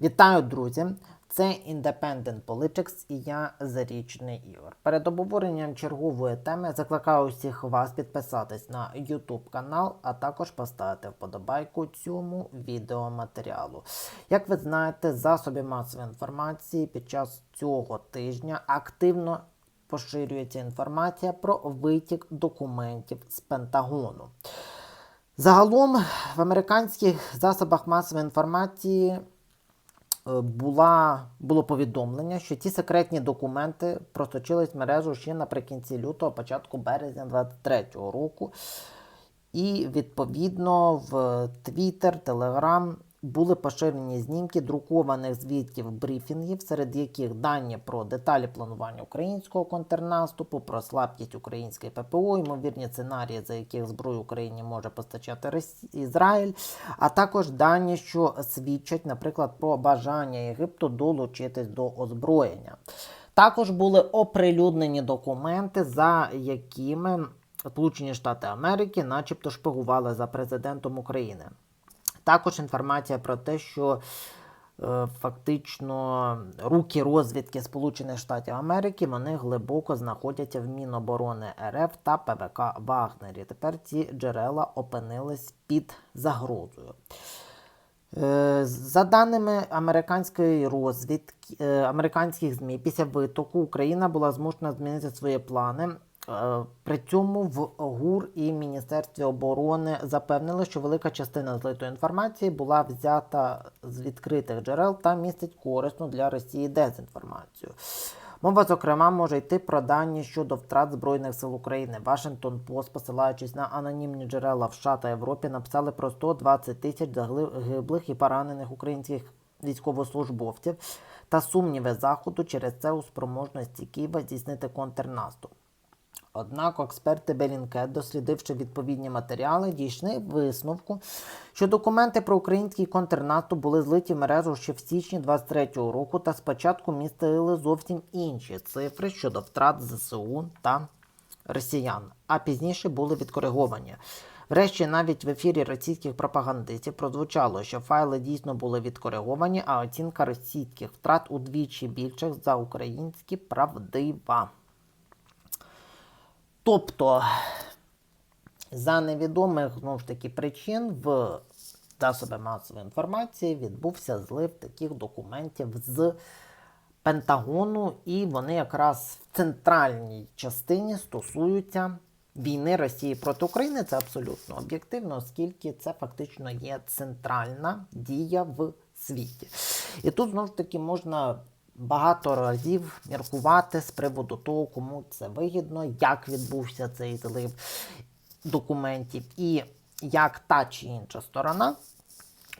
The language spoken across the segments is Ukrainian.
Вітаю, друзі! Це Independent Politics і я Зарічний Ігор. Перед обговоренням чергової теми закликаю усіх вас підписатись на YouTube канал, а також поставити вподобайку цьому відеоматеріалу. Як ви знаєте, засоби масової інформації під час цього тижня активно поширюється інформація про витік документів з Пентагону. Загалом в американських засобах масової інформації була, було повідомлення, що ці секретні документи просочились в мережу ще наприкінці лютого, початку березня 2023 року. І відповідно в Twitter, Telegram були поширені знімки друкованих звітів брифінгів, серед яких дані про деталі планування українського контрнаступу, про слабкість української ППО, ймовірні сценарії, за яких зброю Україні може постачати Ізраїль, а також дані, що свідчать, наприклад, про бажання Єгипту долучитись до озброєння. Також були оприлюднені документи, за якими Сполучені Штати Америки, начебто, шпигували за президентом України. Також інформація про те, що е, фактично руки розвідки Сполучених Штатів Америки вони глибоко знаходяться в Міноборони РФ та ПВК Вагнері. Тепер ці джерела опинились під загрозою. Е, За даними американської розвідки, е, американських ЗМІ, після витоку Україна була змушена змінити свої плани. Е, При цьому в ГУР і Міністерстві оборони запевнили, що велика частина злитої інформації була взята з відкритих джерел та містить корисну для Росії дезінформацію. Мова, зокрема, може йти про дані щодо втрат Збройних сил України. Вашингтон Пост, посилаючись на анонімні джерела в США та Європі, написали про 120 тисяч загиблих і поранених українських військовослужбовців та сумніви Заходу через це у спроможності Києва здійснити контрнаступ. Однак експерти Белінкет, дослідивши відповідні матеріали, дійшли висновку, що документи про український контрнаступ були злиті в мережу ще в січні 23-го року та спочатку містили зовсім інші цифри щодо втрат ЗСУ та росіян, а пізніше були відкориговані. Врешті навіть в ефірі російських пропагандистів прозвучало, що файли дійсно були відкориговані, а оцінка російських втрат удвічі більших за українські правдива. Тобто, за невідомих знову ж таки причин в засоби масової інформації відбувся злив таких документів з Пентагону, і вони якраз в центральній частині стосуються війни Росії проти України. Це абсолютно об'єктивно, оскільки це фактично є центральна дія в світі. І тут знову ж таки можна багато разів міркувати з приводу того, кому це вигідно, як відбувся цей злив документів, і як та чи інша сторона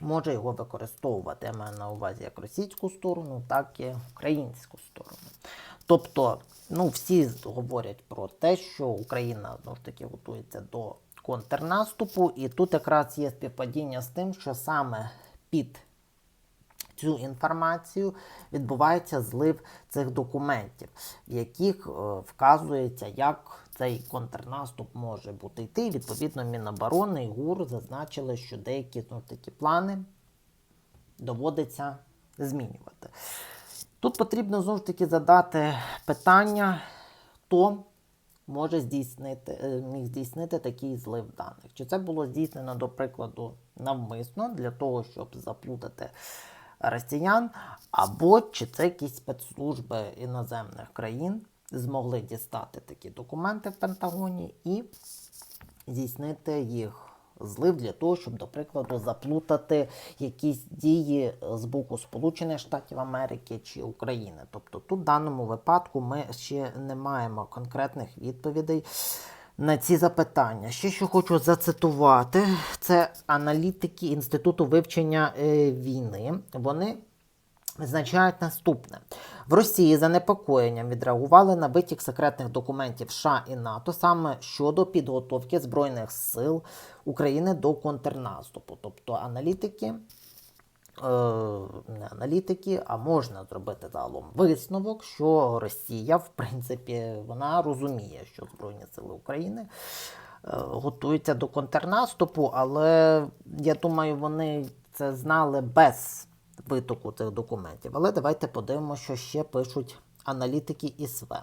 може його використовувати. Я маю на увазі як російську сторону, так і українську сторону. Тобто, ну, всі говорять про те, що Україна знову ж таки готується до контрнаступу, і тут якраз є співпадіння з тим, що саме під цю інформацію відбувається злив цих документів, в яких е, вказується, як цей контрнаступ може бути йти. Відповідно, Міноборони і ГУР зазначили, що деякі ну, такі плани доводиться змінювати. Тут потрібно знову ж таки задати питання, хто може здійснити, е, міг здійснити такий злив даних. Чи це було здійснено, до прикладу, навмисно для того, щоб заплутати росіян, або чи це якісь спецслужби іноземних країн змогли дістати такі документи в Пентагоні і здійснити їх злив для того, щоб, до прикладу, заплутати якісь дії з боку Сполучених Штатів Америки чи України. Тобто тут в даному випадку ми ще не маємо конкретних відповідей. На ці запитання. Ще що хочу зацитувати, це аналітики Інституту вивчення е, війни. Вони Визначають наступне: в Росії занепокоєнням відреагували на витік секретних документів США і НАТО саме щодо підготовки Збройних сил України до контрнаступу. Тобто аналітики, не аналітики, а можна зробити загалом висновок, що Росія, в принципі, вона розуміє, що Збройні сили України. е, Готуються до контрнаступу, але я думаю, вони це знали без витоку цих документів. Але давайте подивимося, що ще пишуть аналітики ІСВ.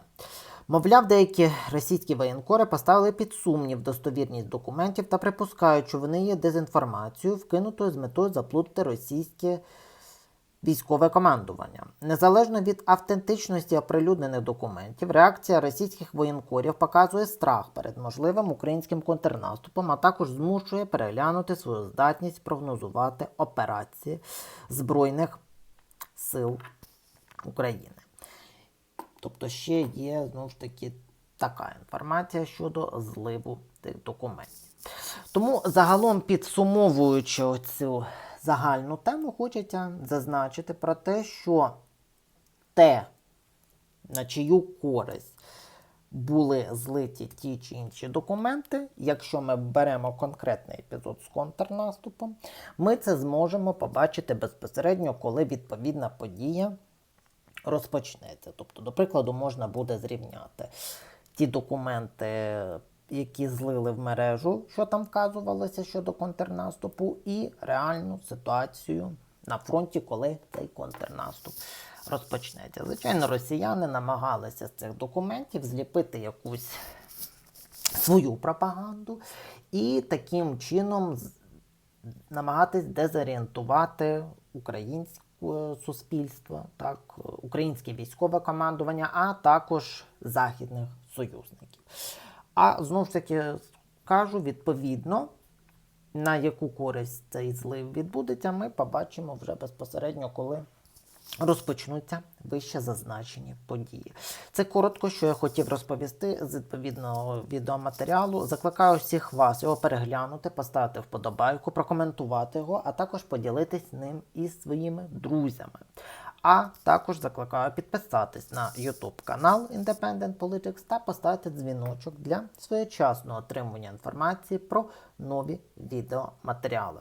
Мовляв, деякі російські воєнкори поставили під сумнів достовірність документів та припускають, що вони є дезінформацією, вкинутою з метою заплутати російське військове командування. Незалежно від автентичності оприлюднених документів, реакція російських воєнкорів показує страх перед можливим українським контрнаступом, а також змушує переглянути свою здатність прогнозувати операції Збройних сил України. Тобто ще є знову ж таки така інформація щодо зливу тих документів. Тому загалом підсумовуючи цю загальну тему, хочеться зазначити про те, що те, на чию користь були злиті ті чи інші документи, якщо ми беремо конкретний епізод з контрнаступом, ми це зможемо побачити безпосередньо, коли відповідна подія розпочнеться. Тобто, до прикладу, можна буде зрівняти ті документи, які злили в мережу, що там вказувалося щодо контрнаступу, і реальну ситуацію на фронті, коли цей контрнаступ розпочнеться. Звичайно, росіяни намагалися з цих документів зліпити якусь свою пропаганду і таким чином намагатись дезорієнтувати українське суспільство, так, українське військове командування, а також західних союзників. А знову ж таки кажу, відповідно, на яку користь цей злив відбудеться, ми побачимо вже безпосередньо, коли розпочнуться вище зазначені події. Це коротко, що я хотів розповісти з відповідного відеоматеріалу. Закликаю всіх вас його переглянути, поставити вподобайку, прокоментувати його, а також поділитись ним із своїми друзями. А також закликаю підписатись на YouTube канал Independent Politics та поставити дзвіночок для своєчасного отримання інформації про нові відеоматеріали.